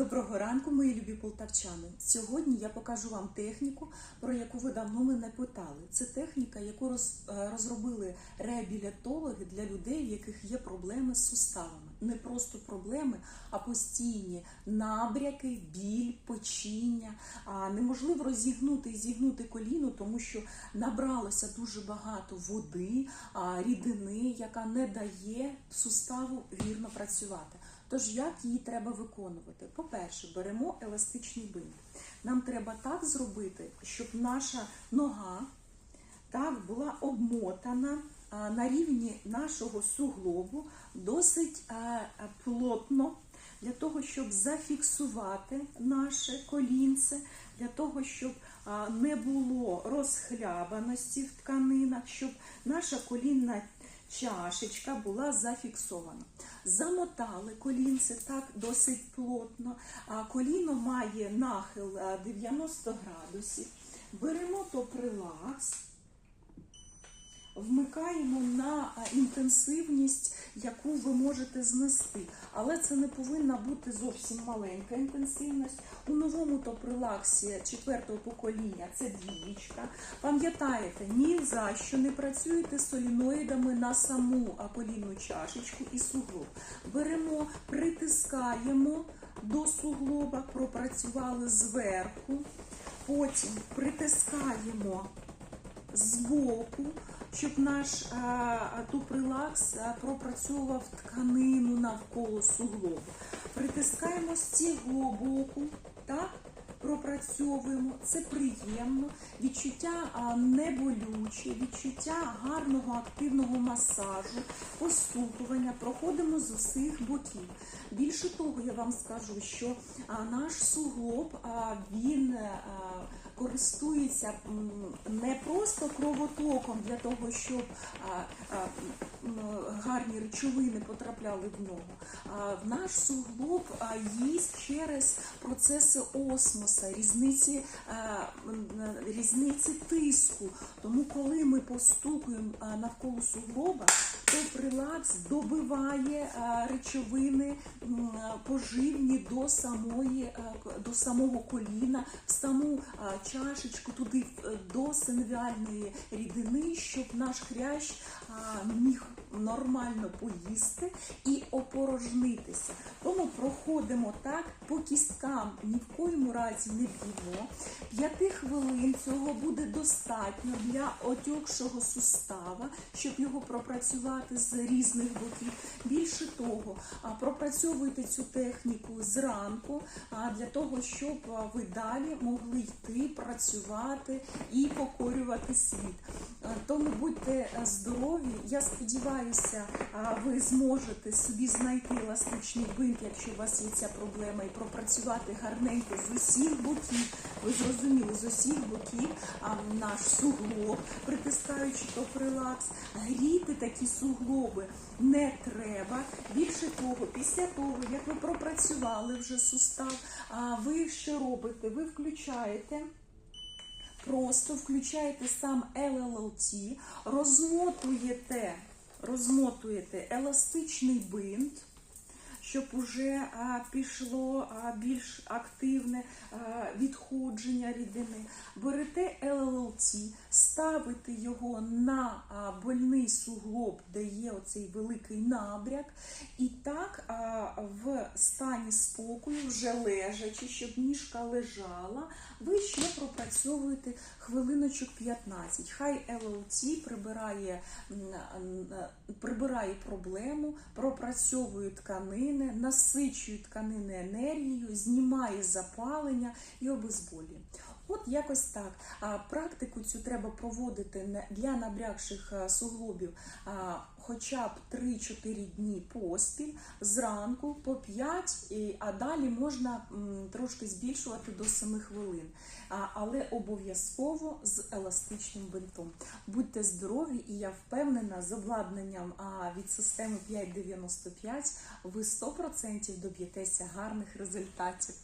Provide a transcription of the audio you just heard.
Доброго ранку, мої любі полтавчани. Сьогодні я покажу вам техніку, про яку ви давно мене питали. Це техніка, яку е, розробили реабілітологи для людей, в яких є проблеми з суставами. Не просто проблеми, а постійні набряки, біль, печіння. Неможливо розігнути і зігнути коліно, тому що набралося дуже багато води, рідини, яка не дає суставу вірно працювати. Тож як її треба виконувати? По-перше, беремо еластичний бинт. Нам треба так зробити, щоб наша нога так була обмотана на рівні нашого суглобу досить плотно. Для того, щоб зафіксувати наше колінце, для того, щоб не було розхлябаності в тканинах, щоб наша колінна чашечка була зафіксована. Замотали колінце так досить плотно. А коліно має нахил 90 градусів. Беремо топрелакс, вмикаємо на інтенсивність, яку ви можете знести. Але це не повинна бути зовсім маленька інтенсивність. У новому топрелаксі четвертого покоління це двічка. Пам'ятаєте, ні за що не працюєте соліноїдами на саму колінну чашечку і суглоб. Беремо, притискаємо до суглоба, пропрацювали зверху, потім притискаємо збоку, щоб наш а, тупрелакс пропрацьовував тканину навколо суглобу. Притискаємо з цього боку, так? Пропрацьовуємо, це приємно, відчуття не болюче, відчуття гарного активного масажу, постукування, проходимо з усіх боків. Більше того, я вам скажу, що наш суглоб він користується не просто кровотоком для того, щоб гарні речовини потрапляли в нього. В наш суглоб їсть через процеси осмоса, різниці, різниці тиску. Тому, коли ми постукуємо навколо суглоба, то прилакс добиває речовини поживні до самої до самого коліна, в саму чашечку, туди до синовіальної рідини, щоб наш хрящ міг нормально поїсти. І опорожнитися. Тому проходимо так по кісткам, ні в коєму разі не б'ємо. П'яти хвилин цього буде достатньо для отьокшого сустава, щоб його пропрацювати з різних боків. Більше того, пропрацьовуйте цю техніку зранку для того, щоб ви далі могли йти, працювати і покорювати світ. Тому будьте здорові. Я сподіваюся, ви зможете собі знайти еластичний бинт, якщо у вас є ця проблема, і пропрацювати гарненько з усіх боків. Ви зрозуміли, з усіх боків а, наш суглоб, притискаючи топрелакс, гріти такі суглоби не треба. Більше того, після того, як ви пропрацювали вже сустав, а, ви що робите? Ви включаєте. Просто включаєте сам LLT, розмотуєте, розмотуєте еластичний бинт, щоб уже а, пішло а, більш активне а, відходження рідини. Берете LLT, ставите його на больний суглоб, де є оцей великий набряк, і так в стані спокою, вже лежачи, щоб ніжка лежала, ви ще пропрацьовуєте хвилиночок 15. Хай LLT прибирає, прибирає проблему, пропрацьовує тканини, насичує тканини енергією, знімає запалення і обезболює. От якось так. А практику цю треба проводити для набрякших суглобів а, хоча б 3-4 дні поспіль, зранку по 5, і- а далі можна трошки збільшувати до 7 хвилин. Але обов'язково з еластичним бинтом. Будьте здорові, і я впевнена, з обладнанням від системи 595 ви 100% доб'єтеся гарних результатів.